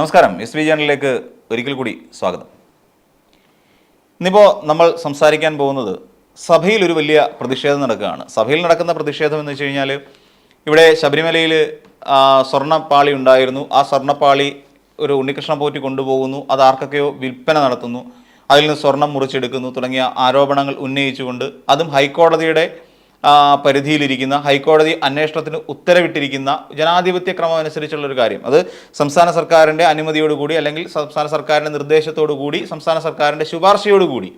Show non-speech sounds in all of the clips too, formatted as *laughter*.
നമസ്കാരം. S V ചാനലിലേക്ക് ഒരിക്കൽ കൂടി സ്വാഗതം. ഇന്നിപ്പോൾ നമ്മൾ സംസാരിക്കാൻ പോകുന്നത് സഭയിൽ ഒരു വലിയ പ്രതിഷേധം നടക്കുകയാണ്. സഭയിൽ നടക്കുന്ന പ്രതിഷേധം എന്ന് വെച്ച് കഴിഞ്ഞാൽ ഇവിടെ ശബരിമലയിൽ സ്വർണപ്പാളി ഉണ്ടായിരുന്നു. ആ സ്വർണപ്പാളി ഒരു ഉണ്ണികൃഷ്ണ പോറ്റി കൊണ്ടുപോകുന്നു. അത് ആർക്കൊക്കെയോ വിൽപ്പന നടത്തുന്നു. അതിൽ നിന്ന് സ്വർണം മുറിച്ചെടുക്കുന്നു. തുടങ്ങിയ ആരോപണങ്ങൾ ഉന്നയിച്ചുകൊണ്ട് അതും ഹൈക്കോടതിയുടെ പരിധിയിലിരിക്കുന്ന ഹൈക്കോടതി അന്വേഷണത്തിന് ഉത്തരവിട്ടിരിക്കുന്ന ജനാധിപത്യ ക്രമം അനുസരിച്ചുള്ള ഒരു കാര്യം. അത് സംസ്ഥാന സർക്കാരിന്റെ അനുമതിയോടുകൂടി അല്ലെങ്കിൽ സംസ്ഥാന സർക്കാരിന്റെ നിർദ്ദേശത്തോടു കൂടി സംസ്ഥാന സർക്കാരിന്റെ ശുപാർശയോടുകൂടി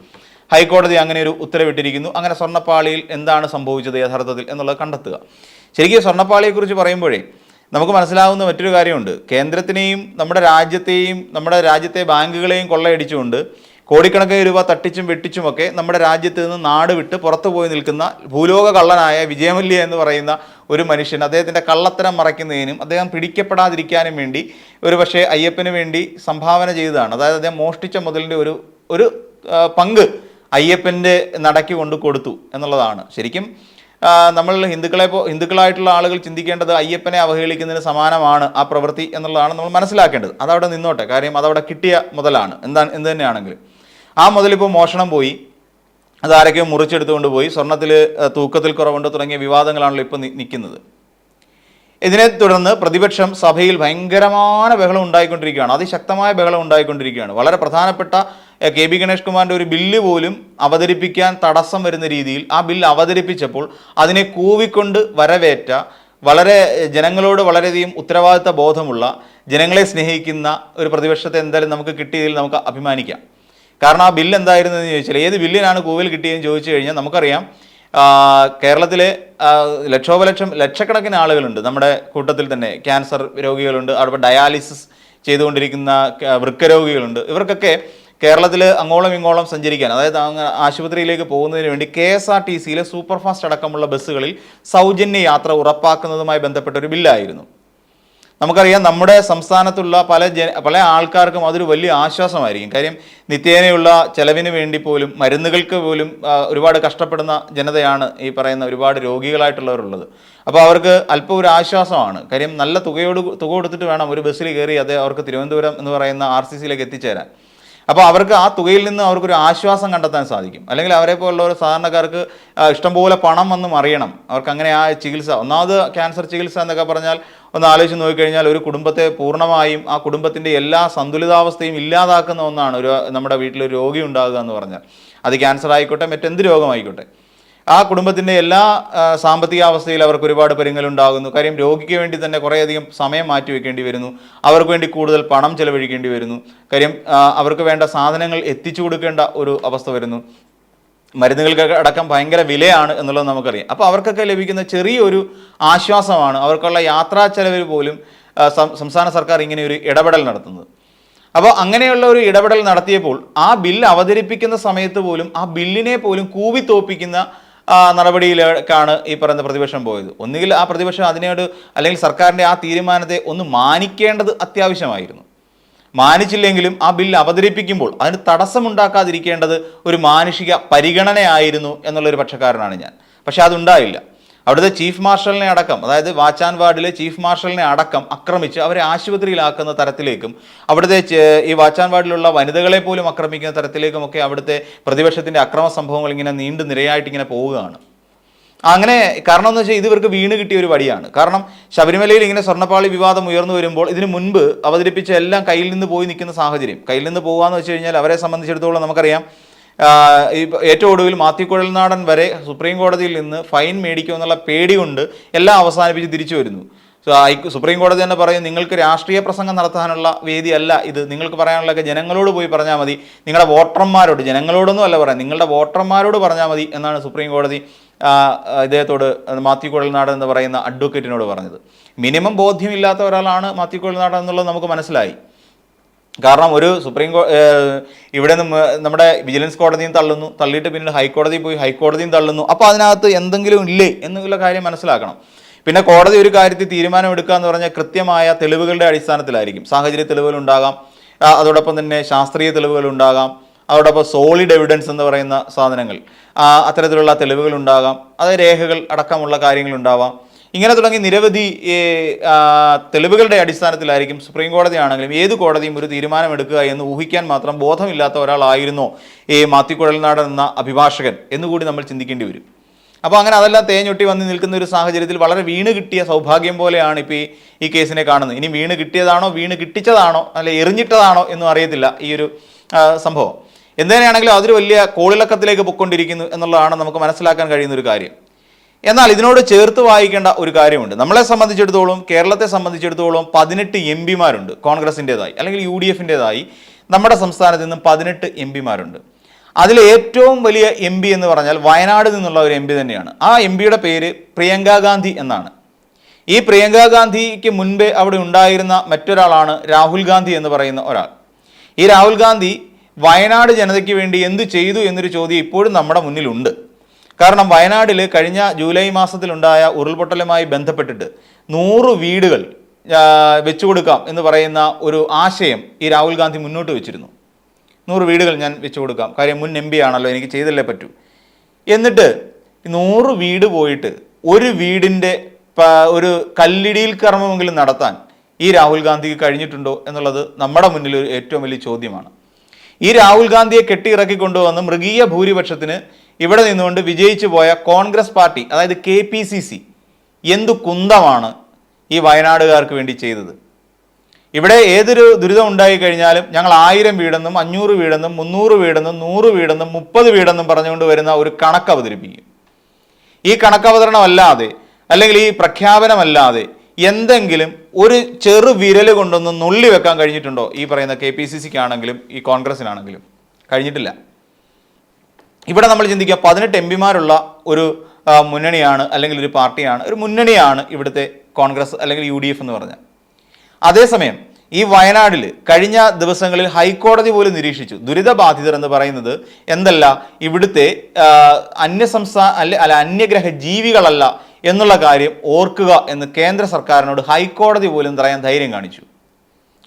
ഹൈക്കോടതി അങ്ങനെ ഒരു ഉത്തരവിട്ടിരിക്കുന്നു. അങ്ങനെ സ്വർണപ്പാളിയിൽ എന്താണ് സംഭവിച്ചത് യഥാർത്ഥത്തിൽ എന്നുള്ളത് കണ്ടെത്തുക. ശരിക്കും സ്വർണപ്പാളിയെക്കുറിച്ച് പറയുമ്പോഴേ നമുക്ക് മനസ്സിലാവുന്ന മറ്റൊരു കാര്യമുണ്ട്. കേന്ദ്രത്തിനെയും നമ്മുടെ രാജ്യത്തെയും നമ്മുടെ രാജ്യത്തെ ബാങ്കുകളെയും കൊള്ളയടിച്ചുകൊണ്ട് കോടിക്കണക്കിന് രൂപ തട്ടിച്ചും വെട്ടിച്ചുമൊക്കെ നമ്മുടെ രാജ്യത്ത് നിന്ന് നാട് വിട്ട് പുറത്തു പോയി നിൽക്കുന്ന ഭൂലോക കള്ളനായ വിജയമല്യ എന്ന് പറയുന്ന ഒരു മനുഷ്യൻ അദ്ദേഹത്തിന്റെ കള്ളത്തരം മറയ്ക്കുന്നതിനും അദ്ദേഹം പിടിക്കപ്പെടാതിരിക്കാനും വേണ്ടി ഒരു പക്ഷേ അയ്യപ്പന് വേണ്ടി സംഭാവന ചെയ്തതാണ്. അതായത് അദ്ദേഹം മോഷ്ടിച്ച മുതലിന്റെ ഒരു ഒരു പങ്ക് അയ്യപ്പന്റെ നടക്കി കൊണ്ട് കൊടുത്തു എന്നുള്ളതാണ്. ശരിക്കും നമ്മൾ ഹിന്ദുക്കളെ ഹിന്ദുക്കളായിട്ടുള്ള ആളുകൾ ചിന്തിക്കേണ്ടത് അയ്യപ്പനെ അവഹേളിക്കുന്നതിന് സമാനമാണ് ആ പ്രവൃത്തി എന്നുള്ളതാണ് നമ്മൾ മനസ്സിലാക്കേണ്ടത്. അതവിടെ നിന്നോട്ടെ. കാര്യം അതവിടെ കിട്ടിയ മുതലാണ്. എന്താ എന്ത് തന്നെയാണെങ്കിലും. ആ മുതലിപ്പോൾ മോഷണം പോയി. അതാരൊക്കെയോ മുറിച്ചെടുത്തുകൊണ്ട് പോയി. സ്വർണത്തിൽ തൂക്കത്തിൽ കുറവുണ്ട് തുടങ്ങിയ വിവാദങ്ങളാണല്ലോ ഇപ്പോൾ നിൽക്കുന്നത് ഇതിനെ തുടർന്ന് പ്രതിപക്ഷം സഭയിൽ ഭയങ്കരമായ ബഹളം ഉണ്ടായിക്കൊണ്ടിരിക്കുകയാണ്. അതിശക്തമായ ബഹളം ഉണ്ടായിക്കൊണ്ടിരിക്കുകയാണ്. വളരെ പ്രധാനപ്പെട്ട കെ ബി ഗണേഷ് കുമാറിന്റെ ഒരു ബില്ല് പോലും അവതരിപ്പിക്കാൻ തടസ്സം വരുന്ന രീതിയിൽ ആ ബില്ല് അവതരിപ്പിച്ചപ്പോൾ അതിനെ കൂവിക്കൊണ്ട് വരവേറ്റ വളരെ ജനങ്ങളോട് വളരെയധികം ഉത്തരവാദിത്ത ബോധമുള്ള ജനങ്ങളെ സ്നേഹിക്കുന്ന ഒരു പ്രതിപക്ഷത്തെ എന്തായാലും നമുക്ക് കിട്ടിയതിൽ നമുക്ക് അഭിമാനിക്കാം. കാരണം ആ ബില്ല് എന്തായിരുന്നെന്ന് ചോദിച്ചാൽ ഏത് ബില്ലിനാണ് കൂവൽ കിട്ടിയതെന്ന് ചോദിച്ചു കഴിഞ്ഞാൽ നമുക്കറിയാം കേരളത്തിലെ ലക്ഷോപലക്ഷം ലക്ഷക്കണക്കിന് ആളുകളുണ്ട്. നമ്മുടെ കൂട്ടത്തിൽ തന്നെ ക്യാൻസർ രോഗികളുണ്ട് അവിടെ ഡയാലിസിസ് ചെയ്തുകൊണ്ടിരിക്കുന്ന വൃക്കരോഗികളുണ്ട്. വൃക്ക രോഗികളുണ്ട് ഇവർക്കൊക്കെ കേരളത്തിൽ അങ്ങോളം ഇങ്ങോളം സഞ്ചരിക്കാൻ അതായത് ആശുപത്രിയിലേക്ക് പോകുന്നതിന് വേണ്ടി കെ എസ് ആർ ടി സിയിലെ സൂപ്പർ ഫാസ്റ്റ് അടക്കമുള്ള ബസ്സുകളിൽ സൗജന്യ യാത്ര ഉറപ്പാക്കുന്നതുമായി ബന്ധപ്പെട്ട ഒരു ബില്ലായിരുന്നു നമുക്കറിയാം നമ്മുടെ സംസ്ഥാനത്തുള്ള പല ജന പല ആൾക്കാർക്കും അതൊരു വലിയ ആശ്വാസമായിരിക്കും. കാര്യം നിത്യേനയുള്ള ചെലവിന് വേണ്ടി പോലും മരുന്നുകൾക്ക് പോലും ഒരുപാട് കഷ്ടപ്പെടുന്ന ജനതയാണ് ഈ പറയുന്ന ഒരുപാട് രോഗികളായിട്ടുള്ളവരുള്ളത്. അപ്പോൾ അവർക്ക് അല്പം ഒരു ആശ്വാസമാണ്. കാര്യം നല്ല തുകയോട് തുക കൊടുത്തിട്ട് വേണം ഒരു ബസ്സിൽ കയറി അത് അവർക്ക് തിരുവനന്തപുരം എന്ന് പറയുന്ന ആർ സി സിയിലേക്ക് എത്തിച്ചേരാൻ. അപ്പോൾ അവർക്ക് ആ തുകയിൽ നിന്ന് അവർക്കൊരു ആശ്വാസം കണ്ടെത്താൻ സാധിക്കും. അല്ലെങ്കിൽ അവരെ പോലുള്ള ഒരു സാധാരണക്കാർക്ക് ഇഷ്ടംപോലെ പണം വന്നും അറിയണം. അവർക്ക് അങ്ങനെ ആ ചികിത്സ ഒന്നാമത് ക്യാൻസർ ചികിത്സ എന്നൊക്കെ പറഞ്ഞാൽ ഒന്ന് ആലോചിച്ച് നോക്കിക്കഴിഞ്ഞാൽ ഒരു കുടുംബത്തെ പൂർണമായും ആ കുടുംബത്തിന്റെ എല്ലാ സന്തുലിതാവസ്ഥയും ഇല്ലാതാക്കുന്ന ഒന്നാണ് ഒരു നമ്മുടെ വീട്ടിലൊരു രോഗി ഉണ്ടാകുക എന്ന് പറഞ്ഞാൽ. അത് ക്യാൻസർ ആയിക്കോട്ടെ മറ്റെന്ത് രോഗമായിക്കോട്ടെ. ആ കുടുംബത്തിന്റെ എല്ലാ സാമ്പത്തിക സാമ്പത്തികാവസ്ഥയിൽ അവർക്ക് ഒരുപാട് പരിങ്ങലുണ്ടാകുന്നു. കാര്യം രോഗിക്ക് വേണ്ടി തന്നെ കുറേയധികം സമയം മാറ്റി വെക്കേണ്ടി വരുന്നു. അവർക്ക് വേണ്ടി കൂടുതൽ പണം ചെലവഴിക്കേണ്ടി വരുന്നു. കാര്യം അവർക്ക് വേണ്ട സാധനങ്ങൾ എത്തിച്ചു കൊടുക്കേണ്ട ഒരു അവസ്ഥ വരുന്നു. മരുന്നുകൾക്കൊക്കെ അടക്കം ഭയങ്കര വിലയാണ് എന്നുള്ളത് നമുക്കറിയാം. അപ്പോൾ അവർക്കൊക്കെ ലഭിക്കുന്ന ചെറിയൊരു ആശ്വാസമാണ് അവർക്കുള്ള യാത്രാ ചെലവിൽ പോലും സംസ്ഥാന സർക്കാർ ഇങ്ങനെ ഒരു ഇടപെടൽ നടത്തുന്നത്. അപ്പോൾ അങ്ങനെയുള്ള ഒരു ഇടപെടൽ നടത്തിയപ്പോൾ ആ ബില്ല് അവതരിപ്പിക്കുന്ന സമയത്ത് പോലും ആ ബില്ലിനെ പോലും കൂവിത്തോപ്പിക്കുന്ന നടപടിയിലേക്കാണ് ഈ പറയുന്ന പ്രതിപക്ഷം പോയത്. ഒന്നുകിൽ ആ പ്രതിപക്ഷം അതിനോട് അല്ലെങ്കിൽ സർക്കാരിന്റെ ആ തീരുമാനത്തെ ഒന്ന് മാനിക്കേണ്ടത് അത്യാവശ്യമായിരുന്നു. മാനിച്ചില്ലെങ്കിലും ആ ബില്ല് അവതരിപ്പിക്കുമ്പോൾ അതിന് തടസ്സമുണ്ടാക്കാതിരിക്കേണ്ടത് ഒരു മാനുഷിക പരിഗണനയായിരുന്നു എന്നുള്ളൊരു പക്ഷക്കാരനാണ് ഞാൻ. പക്ഷെ അതുണ്ടായില്ല. അവിടുത്തെ ചീഫ് മാർഷലിനെ അടക്കം അതായത് വാച്ചാൻ വാർഡിലെ ചീഫ് മാർഷലിനെ അടക്കം ആക്രമിച്ച് അവരെ ആശുപത്രിയിലാക്കുന്ന തരത്തിലേക്കും അവിടുത്തെ ഈ വാച്ചാൻ വാർഡിലുള്ള വനിതകളെ പോലും ആക്രമിക്കുന്ന തരത്തിലേക്കുമൊക്കെ അവിടുത്തെ പ്രതിപക്ഷത്തിന്റെ അക്രമ സംഭവങ്ങൾ ഇങ്ങനെ നീണ്ടു നിരയായിട്ട് ഇങ്ങനെ പോവുകയാണ്. അങ്ങനെ കാരണം എന്ന് വെച്ചാൽ ഇത് ഇവർക്ക് വീണ് കിട്ടിയ ഒരു വടിയാണ് കാരണം ശബരിമലയിൽ ഇങ്ങനെ സ്വർണപ്പാളി വിവാദം ഉയർന്നു വരുമ്പോൾ ഇതിനു മുൻപ് അവതരിപ്പിച്ച എല്ലാം കയ്യിൽ നിന്ന് പോയി നിൽക്കുന്ന സാഹചര്യം. കയ്യിൽ നിന്ന് പോകുക എന്ന് വെച്ച് കഴിഞ്ഞാൽ അവരെ സംബന്ധിച്ചിടത്തോളം നമുക്കറിയാം ഈ ഏറ്റവും ഒടുവിൽ മാത്യു കുഴൽനാടൻ വരെ സുപ്രീം കോടതിയിൽ നിന്ന് ഫൈൻ മേടിക്കും എന്നുള്ള പേടി കൊണ്ട് എല്ലാം അവസാനിപ്പിച്ച് തിരിച്ചു വരുന്നു. സുപ്രീം കോടതി തന്നെ പറയും നിങ്ങൾക്ക് രാഷ്ട്രീയ പ്രസംഗം നടത്താനുള്ള വേദിയല്ല ഇത്. നിങ്ങൾക്ക് പറയാനുള്ളതൊക്കെ ജനങ്ങളോട് പോയി പറഞ്ഞാൽ മതി. നിങ്ങളുടെ വോട്ടർമാരോട് ജനങ്ങളോടൊന്നും അല്ല പറയാം നിങ്ങളുടെ വോട്ടർമാരോട് പറഞ്ഞാൽ മതി എന്നാണ് സുപ്രീം കോടതി ഇദ്ദേഹത്തോട് മാത്യു കുഴൽനാടൻ എന്ന് പറയുന്ന അഡ്വക്കേറ്റിനോട് പറഞ്ഞത്. മിനിമം ബോധ്യമില്ലാത്ത ഒരാളാണ് മാത്യു കുഴൽനാടൻ എന്നുള്ളത് നമുക്ക് മനസ്സിലായി. കാരണം ഒരു സുപ്രീം കോ ഇവിടെ നമ്മുടെ വിജിലൻസ് കോടതിയും തള്ളുന്നു. തള്ളിയിട്ട് പിന്നീട് ഹൈക്കോടതി പോയി ഹൈക്കോടതിയും തള്ളുന്നു. അപ്പോൾ അതിനകത്ത് എന്തെങ്കിലും ഇല്ലേ എന്നുള്ള കാര്യം മനസ്സിലാക്കണം. പിന്നെ കോടതി ഒരു കാര്യത്തിൽ തീരുമാനമെടുക്കുക എന്ന് പറഞ്ഞാൽ കൃത്യമായ തെളിവുകളുടെ അടിസ്ഥാനത്തിലായിരിക്കും. സാഹചര്യ തെളിവുകൾ ഉണ്ടാകാം അതോടൊപ്പം തന്നെ ശാസ്ത്രീയ തെളിവുകൾ ഉണ്ടാകാം അതോടൊപ്പം സോളിഡ് എവിഡൻസ് എന്ന് പറയുന്ന സാധനങ്ങൾ. അത്തരത്തിലുള്ള തെളിവുകൾ ഉണ്ടാകാം അത് രേഖകൾ അടക്കമുള്ള കാര്യങ്ങൾ ഉണ്ടാവാം ഇങ്ങനെ തുടങ്ങി നിരവധി തെളിവുകളുടെ അടിസ്ഥാനത്തിലായിരിക്കും സുപ്രീം കോടതി ആണെങ്കിലും ഏത് കോടതിയും ഒരു തീരുമാനമെടുക്കുക എന്ന് ഊഹിക്കാൻ മാത്രം ബോധമില്ലാത്ത ഒരാളായിരുന്നു ഈ മാത്യു കുഴൽനാടൻ എന്ന അഭിഭാഷകൻ എന്നുകൂടി നമ്മൾ ചിന്തിക്കേണ്ടി വരും. അപ്പോൾ അങ്ങനെ അതെല്ലാം തേഞ്ഞൊട്ടി വന്ന് നിൽക്കുന്ന ഒരു സാഹചര്യത്തിൽ വളരെ വീണ് കിട്ടിയ സൗഭാഗ്യം പോലെയാണ് ഇപ്പോൾ ഈ ഈ കേസിനെ കാണുന്നത്. ഇനി വീണ് കിട്ടിയതാണോ വീണ് കിട്ടിച്ചതാണോ അല്ലെ എറിഞ്ഞിട്ടതാണോ എന്നും അറിയത്തില്ല ഈ ഒരു സംഭവം. എന്തിനാണെങ്കിലും അതൊരു വലിയ കോളിളക്കത്തിലേക്ക് പൊയ്ക്കൊണ്ടിരിക്കുന്നു എന്നുള്ളതാണ് നമുക്ക് മനസ്സിലാക്കാൻ കഴിയുന്ന ഒരു കാര്യം. എന്നാൽ ഇതിനോട് ചേർത്ത് വായിക്കേണ്ട ഒരു കാര്യമുണ്ട്. നമ്മളെ സംബന്ധിച്ചിടത്തോളം കേരളത്തെ സംബന്ധിച്ചിടത്തോളം പതിനെട്ട് എം പിമാരുണ്ട് കോൺഗ്രസിന്റെതായി അല്ലെങ്കിൽ യു ഡി എഫിന്റെതായി. നമ്മുടെ സംസ്ഥാനത്ത് നിന്നും പതിനെട്ട് എം പിമാരുണ്ട്. അതിൽ ഏറ്റവും വലിയ എം പി എന്ന് പറഞ്ഞാൽ വയനാട് നിന്നുള്ള ഒരു എം പി തന്നെയാണ്. ആ എം പിയുടെ പേര് പ്രിയങ്ക ഗാന്ധി എന്നാണ്. ഈ പ്രിയങ്ക ഗാന്ധിക്ക് മുൻപേ അവിടെ ഉണ്ടായിരുന്ന മറ്റൊരാളാണ് രാഹുൽ ഗാന്ധി എന്ന് പറയുന്ന ഒരാൾ. ഈ രാഹുൽ ഗാന്ധി വയനാട് ജനതയ്ക്ക് വേണ്ടി എന്ത് ചെയ്തു എന്നൊരു ചോദ്യം ഇപ്പോഴും നമ്മുടെ മുന്നിലുണ്ട്. കാരണം വയനാടിൽ കഴിഞ്ഞ ജൂലൈ മാസത്തിലുണ്ടായ ഉരുൾപൊട്ടലുമായി ബന്ധപ്പെട്ടിട്ട് നൂറ് വീടുകൾ വെച്ചുകൊടുക്കാം വെച്ചു കൊടുക്കാം എന്ന് പറയുന്ന ഒരു ആശയം ഈ രാഹുൽ ഗാന്ധി മുന്നോട്ട് വെച്ചിരുന്നു. നൂറ് വീടുകൾ ഞാൻ വെച്ചു കൊടുക്കാം കാര്യം മുൻ എം പി ആണല്ലോ എനിക്ക് ചെയ്തല്ലേ പറ്റൂ. എന്നിട്ട് നൂറ് വീട് പോയിട്ട് ഒരു വീടിന്റെ ഒരു കല്ലിടിയിൽ കർമ്മമെങ്കിലും നടത്താൻ ഈ രാഹുൽ ഗാന്ധിക്ക് കഴിഞ്ഞിട്ടുണ്ടോ എന്നുള്ളത് നമ്മുടെ മുന്നിൽ ഒരു ഏറ്റവും വലിയ ചോദ്യമാണ്. ഈ രാഹുൽ ഗാന്ധിയെ കെട്ടിയിറക്കി കൊണ്ടുവന്ന് മൃഗീയ ഭൂരിപക്ഷത്തിന് ഇവിടെ നിന്നുകൊണ്ട് വിജയിച്ചു പോയ കോൺഗ്രസ് പാർട്ടി അതായത് കെ പി സി സി എന്തു കുന്തമാണ് ഈ വയനാടുകാർക്ക് വേണ്ടി ചെയ്തത്? ഇവിടെ ഏതൊരു ദുരിതം ഉണ്ടായി കഴിഞ്ഞാലും ഞങ്ങൾ ആയിരം വീടെന്നും അഞ്ഞൂറ് വീടെന്നും മുന്നൂറ് വീടെന്നും നൂറ് വീടെന്നും മുപ്പത് വീടെന്നും പറഞ്ഞുകൊണ്ട് വരുന്ന ഒരു കണക്ക് അവതരിപ്പിക്കും. ഈ കണക്കവതരണമല്ലാതെ അല്ലെങ്കിൽ ഈ പ്രഖ്യാപനമല്ലാതെ എന്തെങ്കിലും ഒരു ചെറു വിരൽ കൊണ്ടൊന്ന് നുള്ളി വെക്കാൻ കഴിഞ്ഞിട്ടുണ്ടോ? ഈ പറയുന്ന കെ പി സി സിക്കാണെങ്കിലും ഈ കോൺഗ്രസിനാണെങ്കിലും. കഴിഞ്ഞിട്ടില്ല. ഇവിടെ നമ്മൾ ചിന്തിക്കുക പതിനെട്ട് എം പിമാരുള്ള ഒരു മുന്നണിയാണ് അല്ലെങ്കിൽ ഒരു പാർട്ടിയാണ് ഒരു മുന്നണിയാണ് ഇവിടുത്തെ കോൺഗ്രസ് അല്ലെങ്കിൽ യു എന്ന് പറഞ്ഞാൽ. അതേസമയം ഈ വയനാടിൽ കഴിഞ്ഞ ദിവസങ്ങളിൽ ഹൈക്കോടതി പോലും നിരീക്ഷിച്ചു. ദുരിതബാധിതർ എന്ന് പറയുന്നത് എന്തല്ല ഇവിടുത്തെ അന്യസംസ്ഥാന അല്ലെ അല്ല അന്യഗ്രഹ ജീവികളല്ല എന്നുള്ള കാര്യം ഓർക്കുക എന്ന് കേന്ദ്ര സർക്കാരിനോട് ഹൈക്കോടതി പോലും പറയാൻ ധൈര്യം കാണിച്ചു.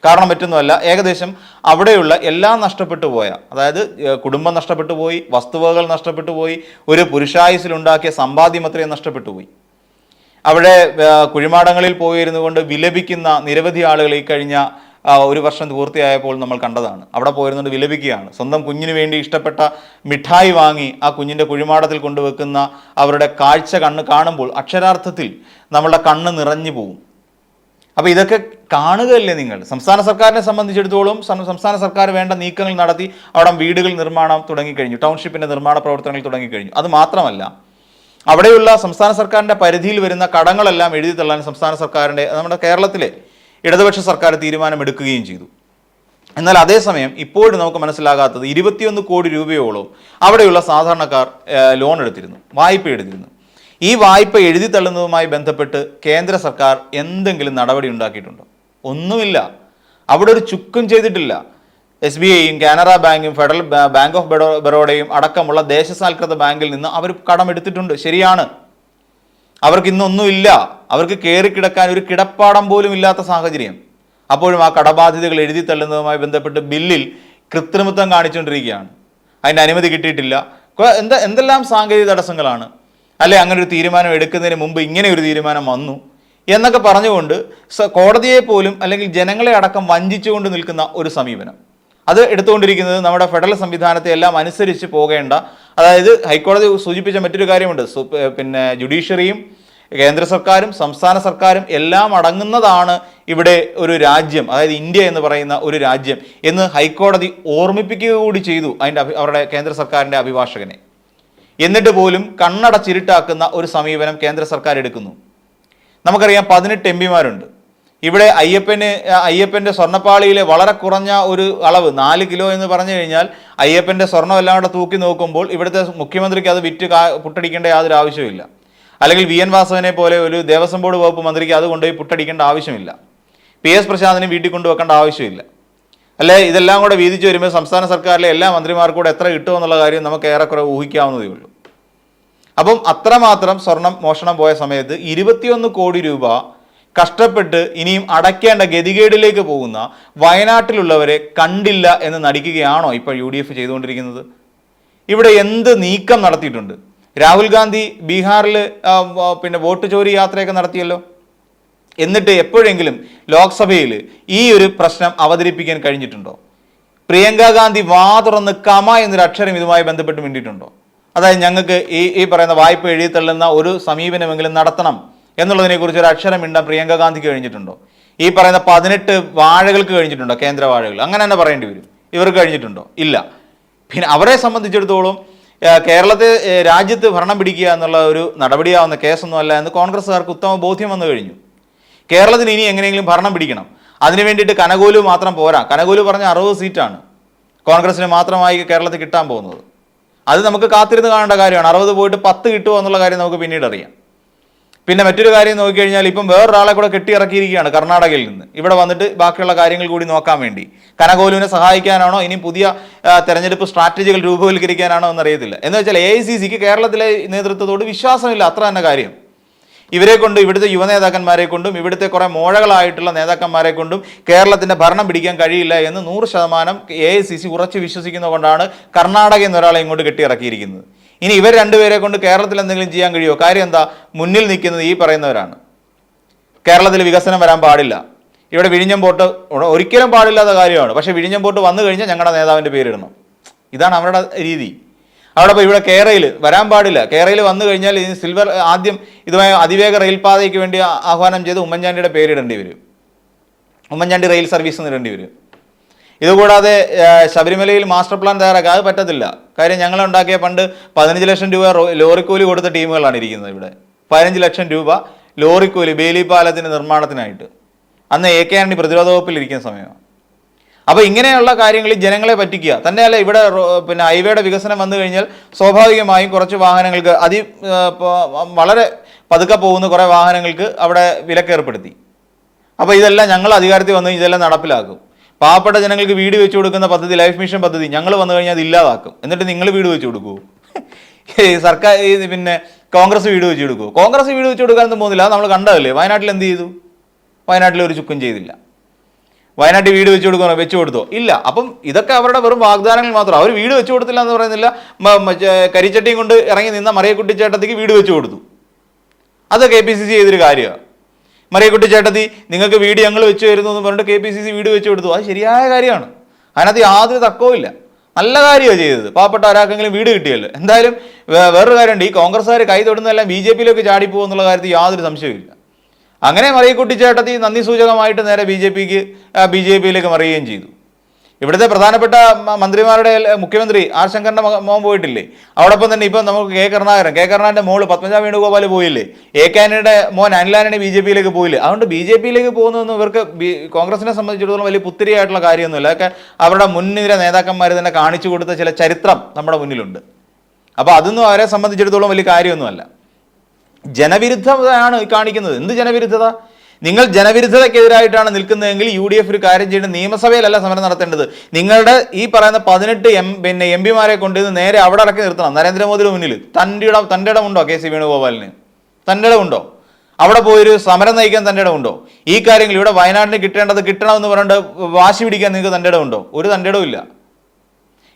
കാരണം പറ്റുന്നതല്ല. ഏകദേശം അവിടെയുള്ള എല്ലാം നഷ്ടപ്പെട്ടു പോയ അതായത് കുടുംബം നഷ്ടപ്പെട്ടു പോയി വസ്തുവകകൾ നഷ്ടപ്പെട്ടു പോയി ഒരു പുരുഷായുസിലുണ്ടാക്കിയ സമ്പാദ്യം അത്രയും നഷ്ടപ്പെട്ടു പോയി. അവിടെ കുഴിമാടങ്ങളിൽ പോയിരുന്നു കൊണ്ട് വിലപിക്കുന്ന നിരവധി ആളുകൾ ഈ കഴിഞ്ഞ ഒരു വർഷം പൂർത്തിയായപ്പോൾ നമ്മൾ കണ്ടതാണ്. അവിടെ പോയിരുന്നുകൊണ്ട് വിലപിക്കുകയാണ്. സ്വന്തം കുഞ്ഞിന് വേണ്ടി ഇഷ്ടപ്പെട്ട മിഠായി വാങ്ങി ആ കുഞ്ഞിന്റെ കുഴിമാടത്തിൽ കൊണ്ടുവെക്കുന്ന അവരുടെ കാഴ്ച കണ്ണ് കാണുമ്പോൾ അക്ഷരാർത്ഥത്തിൽ നമ്മളുടെ കണ്ണ് നിറഞ്ഞു പോകും അപ്പോൾ ഇതൊക്കെ കാണുകയല്ലേ നിങ്ങൾ? സംസ്ഥാന സർക്കാരിനെ സംബന്ധിച്ചിടത്തോളം സംസ്ഥാന സർക്കാർ വേണ്ട നീക്കങ്ങൾ നടത്തി അവിടെ വീടുകൾ നിർമ്മാണം തുടങ്ങിക്കഴിഞ്ഞു ടൗൺഷിപ്പിന്റെ നിർമ്മാണ പ്രവർത്തനങ്ങൾ തുടങ്ങിക്കഴിഞ്ഞു. അത് മാത്രമല്ല അവിടെയുള്ള സംസ്ഥാന സർക്കാരിന്റെ പരിധിയിൽ വരുന്ന കടങ്ങളെല്ലാം എഴുതി തള്ളാൻ സംസ്ഥാന സർക്കാരിന്റെ നമ്മുടെ കേരളത്തിലെ ഇടതുപക്ഷ സർക്കാർ തീരുമാനമെടുക്കുകയും ചെയ്തു. എന്നാൽ അതേസമയം ഇപ്പോഴും നമുക്ക് മനസ്സിലാകാത്തത് ഇരുപത്തിയൊന്ന് കോടി രൂപയോളം അവിടെയുള്ള സാധാരണക്കാർ ലോൺ എടുത്തിരുന്നു വായ്പ എടുത്തിരുന്നു. ഈ വായ്പ എഴുതി തള്ളുന്നതുമായി ബന്ധപ്പെട്ട് കേന്ദ്ര സർക്കാർ എന്തെങ്കിലും നടപടി ഉണ്ടാക്കിയിട്ടുണ്ടോ? ഒന്നുമില്ല. അവിടെ ഒരു ചുക്കും ചെയ്തിട്ടില്ല. എസ് ബി ഐയും കാനറ ബാങ്കും ഫെഡറൽ ബാങ്ക് ഓഫ് ബഡോ ബറോഡയും അടക്കമുള്ള ദേശസാൽകൃത ബാങ്കിൽ നിന്ന് അവർ കടമെടുത്തിട്ടുണ്ട്. ശരിയാണ്. അവർക്ക് ഇന്നൊന്നുമില്ല. അവർക്ക് കയറി കിടക്കാൻ ഒരു കിടപ്പാടം പോലും ഇല്ലാത്ത സാഹചര്യം. അപ്പോഴും ആ കടബാധ്യതകൾ എഴുതി തള്ളുന്നതുമായി ബന്ധപ്പെട്ട് ബില്ലിൽ കൃത്രിമത്വം കാണിച്ചുകൊണ്ടിരിക്കുകയാണ്. അതിന്റെ അനുമതി കിട്ടിയിട്ടില്ല. എന്താ എന്തെല്ലാം സാങ്കേതിക തടസ്സങ്ങളാണ്? അല്ലെ അങ്ങനെ ഒരു തീരുമാനം എടുക്കുന്നതിന് മുമ്പ് ഇങ്ങനെ ഒരു തീരുമാനം വന്നു എന്നൊക്കെ പറഞ്ഞുകൊണ്ട് കോടതിയെ പോലും അല്ലെങ്കിൽ ജനങ്ങളെ അടക്കം വഞ്ചിച്ചുകൊണ്ട് നിൽക്കുന്ന ഒരു സമീപനം. അത് എടുത്തുകൊണ്ടിരിക്കുന്നത് നമ്മുടെ ഫെഡറൽ സംവിധാനത്തെ എല്ലാം അനുസരിച്ച് പോകേണ്ട അതായത് ഹൈക്കോടതി സൂചിപ്പിച്ച മറ്റൊരു കാര്യമുണ്ട്. പിന്നെ ജുഡീഷ്യറിയും കേന്ദ്ര സർക്കാരും സംസ്ഥാന സർക്കാരും എല്ലാം അടങ്ങുന്നതാണ് ഇവിടെ ഒരു രാജ്യം അതായത് ഇന്ത്യ എന്ന് പറയുന്ന ഒരു രാജ്യം എന്ന് ഹൈക്കോടതി ഓർമ്മിപ്പിക്കുക കൂടി ചെയ്തു അതിന്റെ അവരുടെ കേന്ദ്ര സർക്കാരിന്റെ അഭിഭാഷകനെ. എന്നിട്ട് പോലും കണ്ണടച്ചിരുട്ടാക്കുന്ന ഒരു സമീപനം കേന്ദ്ര സർക്കാർ എടുക്കുന്നു. നമുക്കറിയാം പതിനെട്ട് എം പിമാരുണ്ട്. ഇവിടെ അയ്യപ്പന് അയ്യപ്പന്റെ സ്വർണപ്പാളിയിലെ വളരെ കുറഞ്ഞ ഒരു അളവ് നാല് കിലോ എന്ന് പറഞ്ഞു കഴിഞ്ഞാൽ അയ്യപ്പന്റെ സ്വർണം എല്ലാം കൂടെ തൂക്കി നോക്കുമ്പോൾ ഇവിടുത്തെ മുഖ്യമന്ത്രിക്ക് അത് വിറ്റ് പുട്ടടിക്കേണ്ട യാതൊരു ആവശ്യമില്ല അല്ലെങ്കിൽ വി എൻ വാസവനെ പോലെ ഒരു ദേവസ്വം ബോർഡ് വകുപ്പ് മന്ത്രിക്ക് അത് കൊണ്ടുപോയി പുട്ടടിക്കേണ്ട ആവശ്യമില്ല. പി എസ് പ്രശാന്തിനെ വീട്ടിൽ കൊണ്ടുവെക്കേണ്ട ആവശ്യമില്ല. അല്ലെ? ഇതെല്ലാം കൂടെ വീതിച്ച് വരുമ്പോൾ സംസ്ഥാന സർക്കാരിലെ എല്ലാ മന്ത്രിമാർക്കും കൂടെ എത്ര കിട്ടുമെന്നുള്ള കാര്യം നമുക്ക് ഏറെക്കുറെ ഊഹിക്കാവുന്നതേ ഉള്ളൂ. അപ്പം അത്രമാത്രം സ്വർണം മോഷണം പോയ സമയത്ത് ഇരുപത്തിയൊന്ന് കോടി രൂപ കഷ്ടപ്പെട്ട് ഇനിയും അടയ്ക്കേണ്ട ഗതികേടിലേക്ക് പോകുന്ന വയനാട്ടിലുള്ളവരെ കണ്ടില്ല എന്ന് നടിക്കുകയാണോ ഇപ്പോൾ യു ഡി എഫ് ചെയ്തുകൊണ്ടിരിക്കുന്നത്? ഇവിടെ എന്ത് നീക്കം നടത്തിയിട്ടുണ്ട്? രാഹുൽ ഗാന്ധി ബീഹാറിൽ പിന്നെ വോട്ട് ചോരി യാത്രയൊക്കെ നടത്തിയല്ലോ. എന്നിട്ട് എപ്പോഴെങ്കിലും ലോക്സഭയിൽ ഈ ഒരു പ്രശ്നം അവതരിപ്പിക്കാൻ കഴിഞ്ഞിട്ടുണ്ടോ? പ്രിയങ്ക ഗാന്ധി വാ തുറന്ന് കമ എന്നൊരു അക്ഷരം ഇതുമായി ബന്ധപ്പെട്ട് മിണ്ടിയിട്ടുണ്ടോ? അതായത് ഞങ്ങൾക്ക് ഈ ഈ പറയുന്ന വായ്പ എഴുതി തള്ളുന്ന ഒരു സമീപനമെങ്കിലും നടത്തണം എന്നുള്ളതിനെക്കുറിച്ച് ഒരു അക്ഷരം മിണ്ടാൻ പ്രിയങ്ക ഗാന്ധിക്ക് കഴിഞ്ഞിട്ടുണ്ടോ? ഈ പറയുന്ന പതിനെട്ട് വാഴകൾക്ക് കഴിഞ്ഞിട്ടുണ്ടോ? കേന്ദ്ര വാഴകൾ. അങ്ങനെ തന്നെ പറയേണ്ടി വരും. ഇവർക്ക് കഴിഞ്ഞിട്ടുണ്ടോ? ഇല്ല. പിന്നെ അവരെ സംബന്ധിച്ചിടത്തോളം കേരളത്തെ രാജ്യത്ത് ഭരണം പിടിക്കുക എന്നുള്ള ഒരു നടപടിയാവുന്ന കേസൊന്നും അല്ല എന്ന് കോൺഗ്രസ്സുകാർക്ക് ഉത്തമ ബോധ്യം വന്നു കഴിഞ്ഞു. കേരളത്തിന് ഇനി എങ്ങനെയെങ്കിലും ഭരണം പിടിക്കണം. അതിനു വേണ്ടിയിട്ട് കനകോലു മാത്രം പോരാ. കനകോലു പറഞ്ഞ അറുപത് സീറ്റാണ് കോൺഗ്രസിന് മാത്രമായി കേരളത്തിൽ കിട്ടാൻ പോകുന്നത്. അത് നമുക്ക് കാത്തിരുന്ന് കാണേണ്ട കാര്യമാണ്. അറുപത് പോയിട്ട് പത്ത് കിട്ടുമോ എന്നുള്ള കാര്യം നമുക്ക് പിന്നീട് അറിയാം. പിന്നെ മറ്റൊരു കാര്യം നോക്കിക്കഴിഞ്ഞാൽ ഇപ്പം വേറൊരാളെ കൂടെ കെട്ടിയിറക്കിയിരിക്കുകയാണ് കർണാടകയിൽ നിന്ന്. ഇവിടെ വന്നിട്ട് ബാക്കിയുള്ള കാര്യങ്ങൾ കൂടി നോക്കാൻ വേണ്ടി. കനകോലുവിനെ സഹായിക്കാനാണോ? ഇനി പുതിയ തെരഞ്ഞെടുപ്പ് സ്ട്രാറ്റജികൾ രൂപവൽക്കരിക്കാനാണോ എന്നറിയത്തില്ല. എന്ന് വെച്ചാൽ എ ഐ സി സിക്ക് കേരളത്തിലെ നേതൃത്വത്തോട് വിശ്വാസമില്ല. അത്ര തന്നെ കാര്യം. ഇവരെ കൊണ്ട് ഇവിടുത്തെ യുവ നേതാക്കന്മാരെ കൊണ്ടും ഇവിടുത്തെ കുറെ മോഴകളായിട്ടുള്ള നേതാക്കന്മാരെ കൊണ്ടും കേരളത്തിന്റെ ഭരണം പിടിക്കാൻ കഴിയില്ല എന്ന് നൂറ് ശതമാനം എ ഐ സി സി ഉറച്ചു വിശ്വസിക്കുന്നതുകൊണ്ടാണ് കർണാടക എന്നൊരാളെ ഇങ്ങോട്ട് കെട്ടിയിറക്കിയിരിക്കുന്നത്. ഇനി ഇവർ രണ്ടുപേരെ കൊണ്ട് കേരളത്തിൽ എന്തെങ്കിലും ചെയ്യാൻ കഴിയുമോ? കാര്യം എന്താ? മുന്നിൽ നിൽക്കുന്നത് ഈ പറയുന്നവരാണ്. കേരളത്തിൽ വികസനം വരാൻ പാടില്ല. ഇവിടെ വിഴിഞ്ഞം പോട്ട് ഒരിക്കലും പാടില്ലാത്ത കാര്യമാണ്. പക്ഷേ വിഴിഞ്ഞം പോട്ട് വന്നു കഴിഞ്ഞാൽ ഞങ്ങളുടെ നേതാവിന്റെ പേരിടണം. ഇതാണ് അവരുടെ രീതി. അവിടെ ഇപ്പോൾ ഇവിടെ കേരയിൽ വരാൻ പാടില്ല. കേരയിൽ വന്നു കഴിഞ്ഞാൽ ഈ സിൽവർ ആദ്യം ഇതുമായി അതിവേഗ റെയിൽപാതയ്ക്ക് വേണ്ടി ആഹ്വാനം ചെയ്ത് ഉമ്മൻചാണ്ടിയുടെ പേരിടേണ്ടി വരും. ഉമ്മൻചാണ്ടി റെയിൽ സർവീസ് നേടേണ്ടി വരും. ഇതുകൂടാതെ ശബരിമലയിൽ മാസ്റ്റർ പ്ലാൻ തയ്യാറാക്കുക അത് പറ്റത്തില്ല. കാര്യം ഞങ്ങൾ ഉണ്ടാക്കിയ പണ്ട് പതിനഞ്ച് ലക്ഷം രൂപ ലോറിക്കൂലി കൊടുത്ത ടീമുകളാണ് ഇരിക്കുന്നത് ഇവിടെ. പതിനഞ്ച് ലക്ഷം രൂപ ലോറിക്കൂലി ബേലി പാലത്തിന്റെ നിർമ്മാണത്തിനായിട്ട്. അന്ന് എ കെ ആന്റണി പ്രതിരോധ വകുപ്പിൽ ഇരിക്കുന്ന സമയമാണ്. അപ്പോൾ ഇങ്ങനെയുള്ള കാര്യങ്ങളിൽ ജനങ്ങളെ പറ്റിക്കുക. തന്നെയല്ല ഇവിടെ പിന്നെ ഹൈവേയുടെ വികസനം വന്നു കഴിഞ്ഞാൽ സ്വാഭാവികമായും കുറച്ച് വാഹനങ്ങൾക്ക് അതി വളരെ പതുക്കെ പോകുന്ന കുറേ വാഹനങ്ങൾക്ക് അവിടെ വിലക്കേർപ്പെടുത്തി അപ്പോൾ ഇതെല്ലാം ഞങ്ങൾ അധികാരത്തിൽ വന്നു ഇതെല്ലാം നടപ്പിലാക്കും. പാവപ്പെട്ട ജനങ്ങൾക്ക് വീട് വെച്ചു കൊടുക്കുന്ന പദ്ധതി ലൈഫ് മിഷൻ പദ്ധതി ഞങ്ങൾ വന്നു കഴിഞ്ഞാൽ അത് ഇല്ലാതാക്കും. എന്നിട്ട് നിങ്ങൾ വീട് വെച്ചു കൊടുക്കൂ. *laughs* സർക്കാർ പിന്നെ കോൺഗ്രസ് വീട് വെച്ചു കൊടുക്കൂ. കോൺഗ്രസ് വീട് വെച്ചു കൊടുക്കാനൊന്നും പോകുന്നില്ല. അത് നമ്മൾ കണ്ടതല്ലേ? വയനാട്ടിൽ എന്ത് ചെയ്തു? വയനാട്ടിൽ ഒരു ചുക്കും ചെയ്തില്ല. വയനാട്ടിൽ വീട് വെച്ച് കൊടുക്കണോ വെച്ചു കൊടുത്തോ? ഇല്ല. അപ്പം ഇതൊക്കെ അവരുടെ വെറും വാഗ്ദാനങ്ങൾ മാത്രം. അവർ വീട് വെച്ചു കൊടുത്തില്ല എന്ന് പറയുന്നില്ല. കരിച്ചട്ടിയും കൊണ്ട് ഇറങ്ങി നിന്ന മറിയക്കുട്ടി ചേട്ടത്തിക്ക് വീട് വെച്ചു കൊടുത്തു. അത് കെ പി സി സി ചെയ്തൊരു കാര്യമാണ്. മറിയക്കുട്ടി ചേട്ടത്തി നിങ്ങൾക്ക് വീട് ഞങ്ങൾ വെച്ചു തരുന്നു എന്ന് പറഞ്ഞിട്ട് കെ പി സി സി വീട് വെച്ചു കൊടുത്തു. അത് ശരിയായ കാര്യമാണ്. അതിനകത്ത് യാതൊരു തക്കവുമില്ല നല്ല കാര്യമാണ് ചെയ്തത്. പാവപ്പെട്ട ആരാക്കെങ്കിലും വീട് കിട്ടിയല്ലോ. എന്തായാലും വേറൊരു കാര്യമുണ്ട്. ഈ കോൺഗ്രസ്സുകാർ കൈ തൊടുന്നതെല്ലാം ബി ജെ പിയിലേക്ക് ചാടിപ്പോകും എന്നുള്ള കാര്യത്തിൽ യാതൊരു സംശയമില്ല അങ്ങനെ മറിയക്കുട്ടി ചേട്ടത്തി നന്ദി സൂചകമായിട്ട് നേരെ ബി ജെ പിക്ക് ബി ജെ പിയിലേക്ക് മറിയുകയും ചെയ്തു. ഇവിടുത്തെ പ്രധാനപ്പെട്ട മന്ത്രിമാരുടെ മുഖ്യമന്ത്രി ആർ ശങ്കറിന്റെ മോൻ പോയിട്ടില്ലേ? അവിടൊപ്പം തന്നെ ഇപ്പം നമുക്ക് കെ കരുണാകരൻ കെ കരുണാകരന്റെ മോൾ പത്മജ വേണുഗോപാൽ പോയില്ലേ? എ കാനയുടെ മോൻ അനിലാനണി ബി ജെ പിയിലേക്ക് പോയില്ലേ? അതുകൊണ്ട് ബി ജെ പിയിലേക്ക് പോകുന്നതൊന്നും ഇവർക്ക് കോൺഗ്രസിനെ സംബന്ധിച്ചിടത്തോളം വലിയ പുത്തിരിയായിട്ടുള്ള കാര്യമൊന്നുമില്ല. അതൊക്കെ അവരുടെ മുൻനിര നേതാക്കന്മാർ തന്നെ കാണിച്ചു കൊടുത്ത ചില ചരിത്രം നമ്മുടെ മുന്നിലുണ്ട്. അപ്പോൾ അതൊന്നും അവരെ സംബന്ധിച്ചിടത്തോളം വലിയ കാര്യമൊന്നുമല്ല. ജനവിരുദ്ധതയാണ് കാണിക്കുന്നത്. എന്ത് ജനവിരുദ്ധത? നിങ്ങൾ ജനവിരുദ്ധതയ്ക്കെതിരായിട്ടാണ് നിൽക്കുന്നതെങ്കിൽ യു ഡി എഫ് ഒരു കാര്യം ചെയ്യേണ്ട നിയമസഭയിലല്ല സമരം നടത്തേണ്ടത്. നിങ്ങളുടെ ഈ പറയുന്ന പതിനെട്ട് എം പിന്നെ എം പിമാരെ കൊണ്ടുവന്ന് നേരെ അവിടെ ഇറക്കി നിർത്തണം. നരേന്ദ്രമോദിയുടെ മുന്നിൽ. തന്റെ തന്റെ ഇടമുണ്ടോ കെ സി വേണുഗോപാലിന്? തന്റെ ഇടമുണ്ടോ? അവിടെ പോയൊരു സമരം നയിക്കാൻ തന്റെ ഇടമുണ്ടോ? ഈ കാര്യങ്ങൾ ഇവിടെ വയനാടിന് കിട്ടേണ്ടത് കിട്ടണമെന്ന് പറഞ്ഞിട്ട് വാശി പിടിക്കാൻ നിങ്ങൾക്ക് തന്റെ ഇടമുണ്ടോ? ഒരു തന്റെ ഇടമില്ല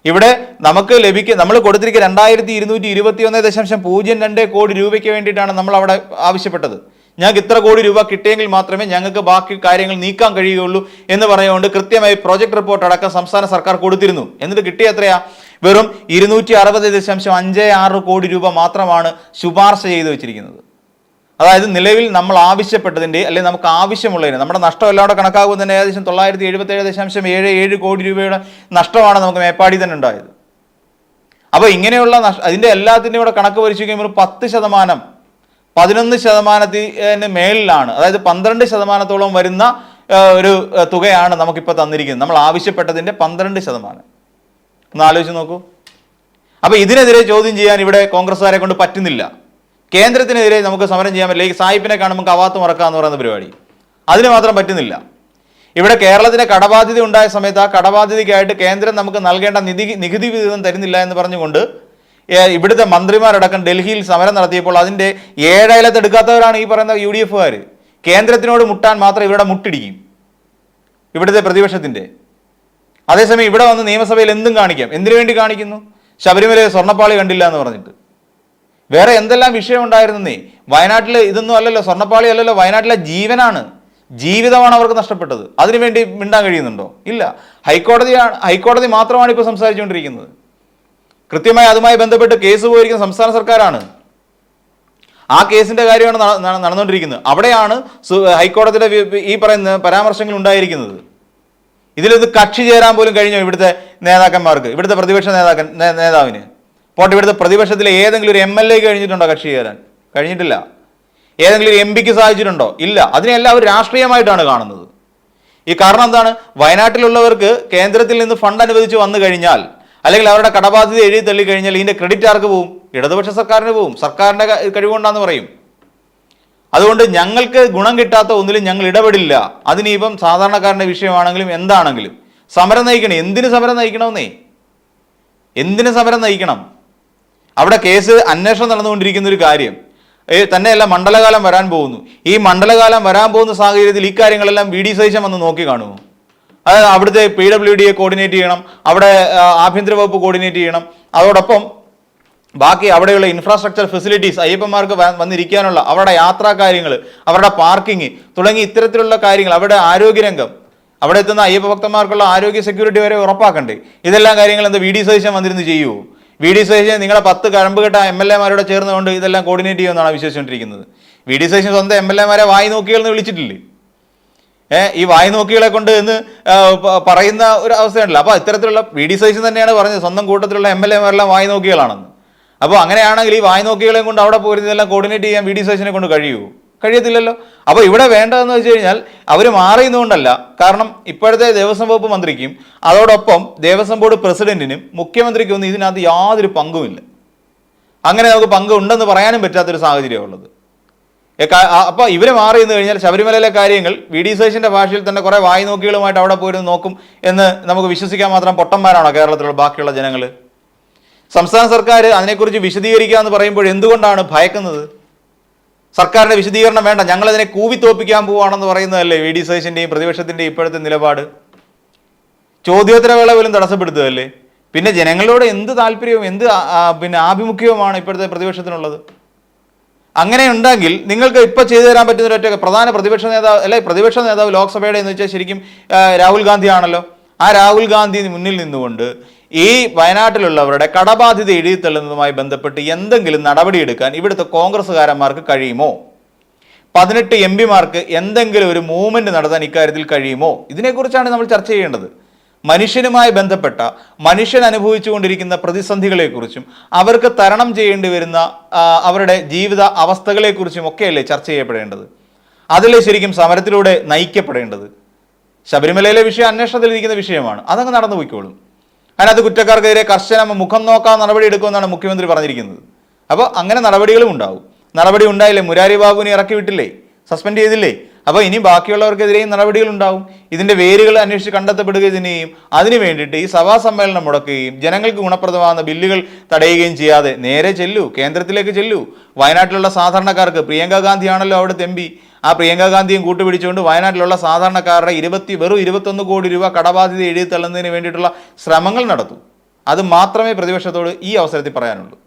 ഇവിടെ നമുക്ക് ലഭിക്കുക നമ്മൾ കൊടുത്തിരിക്കുക രണ്ടായിരത്തി ഇരുന്നൂറ്റി ഇരുപത്തി ഒന്ന് ദശാംശം പൂജ്യം രണ്ട് കോടി രൂപയ്ക്ക് വേണ്ടിയിട്ടാണ് നമ്മൾ അവിടെ ആവശ്യപ്പെട്ടത്. ഞങ്ങൾക്ക് ഇത്ര കോടി രൂപ കിട്ടിയെങ്കിൽ മാത്രമേ ഞങ്ങൾക്ക് ബാക്കി കാര്യങ്ങൾ നീക്കാൻ കഴിയുകയുള്ളൂ എന്ന് പറയുകൊണ്ട് കൃത്യമായി പ്രോജക്ട് റിപ്പോർട്ട് അടക്കം സംസ്ഥാന സർക്കാർ കൊടുത്തിരുന്നു. എന്നിട്ട് കിട്ടിയ എത്രയാ? വെറും ഇരുന്നൂറ്റി അറുപത് ദശാംശം അഞ്ച് ആറ് കോടി രൂപ മാത്രമാണ് ശുപാർശ ചെയ്തു വെച്ചിരിക്കുന്നത്. അതായത് നിലവിൽ നമ്മൾ ആവശ്യപ്പെട്ടതിന്റെ അല്ലെങ്കിൽ നമുക്ക് ആവശ്യമുള്ളതിന് നമ്മുടെ നഷ്ടം എല്ലാം കൂടെ കണക്കാകുമ്പോൾ തന്നെ ഏകദേശം തൊള്ളായിരത്തി എഴുപത്തി ഏഴ് ദശാംശം ഏഴ് ഏഴ് കോടി രൂപയുടെ നഷ്ടമാണ് നമുക്ക് മേപ്പാടി തന്നെ ഉണ്ടായത്. അപ്പോൾ ഇങ്ങനെയുള്ള നഷ്ട അതിന്റെ എല്ലാത്തിന്റെയും കൂടെ കണക്ക് പരിശോധിച്ച് കഴിയുമ്പോൾ പത്ത് ശതമാനം പതിനൊന്ന് ശതമാനത്തിന് മേളിലാണ് അതായത് പന്ത്രണ്ട് ശതമാനത്തോളം വരുന്ന ഒരു തുകയാണ് നമുക്കിപ്പോൾ തന്നിരിക്കുന്നത്. നമ്മൾ ആവശ്യപ്പെട്ടതിന്റെ പന്ത്രണ്ട് ശതമാനം. ഒന്ന് ആലോചിച്ച് നോക്കൂ. അപ്പോൾ ഇതിനെതിരെ ചോദ്യം ചെയ്യാൻ ഇവിടെ കോൺഗ്രസ്സുകാരെ കൊണ്ട് പറ്റുന്നില്ല. കേന്ദ്രത്തിനെതിരെ നമുക്ക് സമരം ചെയ്യാൻ പറ്റില്ല. ഈ സായിപ്പിനെ കാണുമ്പോൾ കവാത്ത് മറക്കുക എന്ന് പറയുന്ന പരിപാടി. അതിന് മാത്രം പറ്റുന്നില്ല. ഇവിടെ കേരളത്തിന് കടബാധ്യത ഉണ്ടായ സമയത്ത് ആ കടബാധ്യതയ്ക്കായിട്ട് കേന്ദ്രം നമുക്ക് നൽകേണ്ട നിധി നികുതി വിഹിതം തരുന്നില്ല എന്ന് പറഞ്ഞുകൊണ്ട് ഇവിടുത്തെ മന്ത്രിമാരടക്കം ഡൽഹിയിൽ സമരം നടത്തിയപ്പോൾ അതിന്റെ ഏഴയലത്ത് എടുക്കാത്തവരാണ് ഈ പറയുന്ന യു ഡി എഫുകാർ കേന്ദ്രത്തിനോട് മുട്ടാൻ മാത്രം ഇവിടെ മുട്ടിടിക്കും. ഇവിടുത്തെ പ്രതിപക്ഷത്തിന്റെ. അതേസമയം ഇവിടെ വന്ന് നിയമസഭയിൽ എന്തും കാണിക്കാം. എന്തിനു വേണ്ടി കാണിക്കുന്നു? ശബരിമല സ്വർണപ്പാളി കണ്ടില്ല എന്ന് പറഞ്ഞിട്ട്. വേറെ എന്തെല്ലാം വിഷയം ഉണ്ടായിരുന്നേ വയനാട്ടിൽ ഇതൊന്നും അല്ലല്ലോ സ്വർണപ്പാളി അല്ലല്ലോ വയനാട്ടിലെ ജീവനാണ്. ജീവിതമാണ് അവർക്ക് നഷ്ടപ്പെട്ടത്. അതിനുവേണ്ടി മിണ്ടാൻ കഴിയുന്നുണ്ടോ? ഇല്ല. ഹൈക്കോടതിയാണ് ഹൈക്കോടതി മാത്രമാണ് ഇപ്പോൾ സംസാരിച്ചുകൊണ്ടിരിക്കുന്നത്. കൃത്യമായി അതുമായി ബന്ധപ്പെട്ട് കേസ് പോയിരിക്കുന്ന സംസ്ഥാന സർക്കാരാണ്. ആ കേസിന്റെ കാര്യമാണ് നട- നട- നടന്നുകൊണ്ടിരിക്കുന്നത്. അവിടെയാണ് ഹൈക്കോടതിയുടെ ഈ പറയുന്ന പരാമർശങ്ങൾ ഉണ്ടായിരിക്കുന്നത്. ഇതിലിത് കക്ഷി ചേരാൻ പോലും കഴിഞ്ഞോ ഇവിടുത്തെ നേതാക്കന്മാർക്ക്? ഇവിടുത്തെ പ്രതിപക്ഷ നേതാക്കൻ നേതാവിന്? പോട്ടെ ഇവിടുത്തെ പ്രതിപക്ഷത്തിലെ ഏതെങ്കിലും ഒരു എം എൽ എ കഴിഞ്ഞിട്ടുണ്ടോ കക്ഷി ചേരാൻ? കഴിഞ്ഞിട്ടില്ല. ഏതെങ്കിലും ഒരു എം പിക്ക് സാധിച്ചിട്ടുണ്ടോ? ഇല്ല. അതിനെല്ലാം അവർ രാഷ്ട്രീയമായിട്ടാണ് കാണുന്നത്. ഈ കാരണം എന്താണ്? വയനാട്ടിലുള്ളവർക്ക് കേന്ദ്രത്തിൽ നിന്ന് ഫണ്ട് അനുവദിച്ച് വന്നു കഴിഞ്ഞാൽ അല്ലെങ്കിൽ അവരുടെ കടബാധ്യത എഴുതി തള്ളി കഴിഞ്ഞാൽ ഇതിന്റെ ക്രെഡിറ്റ് ആർക്ക് പോവും? ഇടതുപക്ഷ സർക്കാരിന് പോവും. സർക്കാരിന്റെ കഴിവുകൊണ്ടാന്ന് പറയും. അതുകൊണ്ട് ഞങ്ങൾക്ക് ഗുണം കിട്ടാത്ത ഒന്നിലും ഞങ്ങൾ ഇടപെടില്ല. അതിനിപ്പം സാധാരണക്കാരന്റെ വിഷയമാണെങ്കിലും എന്താണെങ്കിലും. സമരം നയിക്കണം. എന്തിനു സമരം നയിക്കണമെന്നേ? എന്തിനു സമരം നയിക്കണം? അവിടെ കേസ് അന്വേഷണം നടന്നുകൊണ്ടിരിക്കുന്ന ഒരു കാര്യം. തന്നെയല്ല മണ്ഡലകാലം വരാൻ പോകുന്നു. ഈ മണ്ഡലകാലം വരാൻ പോകുന്ന സാഹചര്യത്തിൽ ഈ കാര്യങ്ങളെല്ലാം വി ഡി സഹിച്ചം വന്ന് നോക്കി കാണുമോ? അതായത് അവിടുത്തെ പി ഡബ്ല്യു ഡിയെ കോർഡിനേറ്റ് ചെയ്യണം അവിടെ ആഭ്യന്തര വകുപ്പ് കോർഡിനേറ്റ് ചെയ്യണം. അതോടൊപ്പം ബാക്കി അവിടെയുള്ള ഇൻഫ്രാസ്ട്രക്ചർ ഫെസിലിറ്റീസ് അയ്യപ്പന്മാർക്ക് വന്നിരിക്കാനുള്ള അവരുടെ യാത്രാ കാര്യങ്ങൾ അവരുടെ പാർക്കിംഗ് തുടങ്ങി ഇത്തരത്തിലുള്ള കാര്യങ്ങൾ അവരുടെ ആരോഗ്യരംഗം അവിടെ എത്തുന്ന അയ്യപ്പ ഭക്തന്മാർക്കുള്ള ആരോഗ്യ സെക്യൂരിറ്റി വരെ ഉറപ്പാക്കണ്ടേ? ഇതെല്ലാം കാര്യങ്ങൾ എന്താ വി ഡി സതീശൻ വന്നിരുന്ന് ചെയ്യുമോ വി ഡി സതീശൻ നിങ്ങളെ പത്ത് കഴമ്പുകെട്ട എം എൽ എമാരോട് ചേർന്നുകൊണ്ട് ഇതെല്ലാം കോർഡിനേറ്റ് ചെയ്യുമെന്നാണ് വിശ്വസിച്ചുകൊണ്ടിരിക്കുന്നത്. വി ഡി സതീശൻ സ്വന്തം എം എൽ എമാരെ വായി നോക്കികളെന്ന് വിളിച്ചിട്ടില്ലേ? ഏഹ് ഈ വായി നോക്കികളെ കൊണ്ട് എന്ന് പറയുന്ന ഒരു അവസ്ഥയുണ്ടല്ലോ. അപ്പോൾ ഇത്തരത്തിലുള്ള വി ഡി സതീശൻ തന്നെയാണ് പറഞ്ഞത് സ്വന്തം കൂട്ടത്തിലുള്ള എം എൽ എമാരെല്ലാം വായി നോക്കികളാണെന്ന്. അപ്പോൾ അങ്ങനെയാണെങ്കിൽ ഈ വായി നോക്കികളെയും കൊണ്ട് അവിടെ പോയിരുന്നതെല്ലാം കോർഡിനേറ്റ് ചെയ്യാൻ വി ഡി സതീശനെ കൊണ്ട് കഴിയുമോ കഴിയത്തില്ലല്ലോ. അപ്പോൾ ഇവിടെ വേണ്ടതെന്ന് വെച്ച് കഴിഞ്ഞാൽ അവർ മാറിയുന്നതുകൊണ്ടല്ല കാരണം ഇപ്പോഴത്തെ ദേവസ്വം വകുപ്പ് മന്ത്രിക്കും അതോടൊപ്പം ദേവസ്വം ബോർഡ് പ്രസിഡന്റിനും മുഖ്യമന്ത്രിക്കും ഒന്നും ഇതിനകത്ത് യാതൊരു പങ്കുമില്ല. അങ്ങനെ നമുക്ക് പങ്ക് ഉണ്ടെന്ന് പറയാനും പറ്റാത്തൊരു സാഹചര്യമുള്ളത് അപ്പോൾ ഇവർ മാറി എന്ന് കഴിഞ്ഞാൽ ശബരിമലയിലെ കാര്യങ്ങൾ വി ഡി സേഷന്റെ ഭാഷയിൽ തന്നെ കുറേ വായി നോക്കികളുമായിട്ട് അവിടെ പോയിരുന്ന് നോക്കും എന്ന് നമുക്ക് വിശ്വസിക്കാൻ മാത്രം പൊട്ടന്മാരാണോ കേരളത്തിലുള്ള ബാക്കിയുള്ള ജനങ്ങൾ സംസ്ഥാന സർക്കാർ അതിനെക്കുറിച്ച് വിശദീകരിക്കുക എന്ന് പറയുമ്പോൾ എന്തുകൊണ്ടാണ് ഭയക്കുന്നത്? സർക്കാരിന്റെ വിശദീകരണം വേണ്ട. ഞങ്ങളതിനെ കൂവിത്തോപ്പിക്കാൻ പോവാണെന്ന് പറയുന്നതല്ലേ വി ഡി സതീശന്റെയും പ്രതിപക്ഷത്തിന്റെയും ഇപ്പോഴത്തെ നിലപാട്? ചോദ്യോത്തരവേള പോലും തടസ്സപ്പെടുത്തുകയല്ലേ? പിന്നെ ജനങ്ങളോട് എന്ത് താല്പര്യവും എന്ത് പിന്നെ ആഭിമുഖ്യവുമാണ് ഇപ്പോഴത്തെ പ്രതിപക്ഷത്തിനുള്ളത്? അങ്ങനെ ഉണ്ടെങ്കിൽ നിങ്ങൾക്ക് ഇപ്പൊ ചെയ്തു തരാൻ പറ്റുന്ന ഒറ്റ പ്രധാന പ്രതിപക്ഷ നേതാവ് അല്ലെ പ്രതിപക്ഷ നേതാവ് ലോക്സഭയുടെ എന്ന് വെച്ചാൽ ശരിക്കും രാഹുൽ ഗാന്ധി ആണല്ലോ ആ രാഹുൽ ഗാന്ധി മുന്നിൽ നിന്നുകൊണ്ട് ഈ വയനാട്ടിലുള്ളവരുടെ കടബാധ്യത എഴുതിത്തള്ളുന്നതുമായി ബന്ധപ്പെട്ട് എന്തെങ്കിലും നടപടിയെടുക്കാൻ ഇവിടുത്തെ കോൺഗ്രസ്സുകാരന്മാർക്ക് കഴിയുമോ? പതിനെട്ട് എം പിമാർക്ക് എന്തെങ്കിലും ഒരു മൂവ്മെന്റ് നടത്താൻ ഇക്കാര്യത്തിൽ കഴിയുമോ? ഇതിനെക്കുറിച്ചാണ് നമ്മൾ ചർച്ച ചെയ്യേണ്ടത്. മനുഷ്യനുമായി ബന്ധപ്പെട്ട മനുഷ്യൻ അനുഭവിച്ചുകൊണ്ടിരിക്കുന്ന പ്രതിസന്ധികളെക്കുറിച്ചും അവർക്ക് തരണം ചെയ്യേണ്ടി വരുന്ന അവരുടെ ജീവിത അവസ്ഥകളെക്കുറിച്ചും ഒക്കെയല്ലേ ചർച്ച ചെയ്യപ്പെടേണ്ടത്. അതിലെ ശരിക്കും സമരത്തിലൂടെ നയിക്കപ്പെടേണ്ടത്. ശബരിമലയിലെ വിഷയം അന്വേഷണത്തിലിരിക്കുന്ന വിഷയമാണ്. അതങ്ങ് നടന്നു പോയിക്കോളും അതിനകത്ത് കുറ്റക്കാർക്കെതിരെ കർശന മുഖം നോക്കാൻ നടപടി എടുക്കുമെന്നാണ് മുഖ്യമന്ത്രി പറഞ്ഞിരിക്കുന്നത്. അപ്പോൾ അങ്ങനെ നടപടികളും ഉണ്ടാവും. നടപടി ഉണ്ടായില്ലേ? മുരാരി ബാബുവിനെ ഇറക്കി വിട്ടില്ലേ സസ്പെൻഡ് ചെയ്തില്ലേ? അപ്പോൾ ഇനി ബാക്കിയുള്ളവർക്കെതിരെയും നടപടികൾ ഉണ്ടാവും ഇതിന്റെ വേരുകൾ അന്വേഷിച്ച് കണ്ടെത്തപ്പെടുകയും അതിനു വേണ്ടിയിട്ട് ഈ സഭാ സമ്മേളനം മുടക്കുകയും ജനങ്ങൾക്ക് ഗുണപ്രദമാകുന്ന ബില്ലുകൾ തടയുകയും ചെയ്യാതെ നേരെ ചെല്ലൂ കേന്ദ്രത്തിലേക്ക് ചെല്ലൂ. വയനാട്ടിലുള്ള സാധാരണക്കാർക്ക് പ്രിയങ്ക ഗാന്ധിയാണല്ലോ അവിടുത്തെ എം പി ആ പ്രിയങ്ക ഗാന്ധിയും കൂട്ടുപിടിച്ചുകൊണ്ട് വയനാട്ടിലുള്ള സാധാരണക്കാരുടെ ഇരുപത്തി വെറും ഇരുപത്തൊന്ന് കോടി രൂപ കടബാധ്യത എഴുതി തള്ളുന്നതിന് വേണ്ടിയിട്ടുള്ള ശ്രമങ്ങൾ നടത്തും. അത് മാത്രമേ പ്രതിപക്ഷത്തോട് ഈ അവസരത്തിൽ പറയാനുള്ളൂ.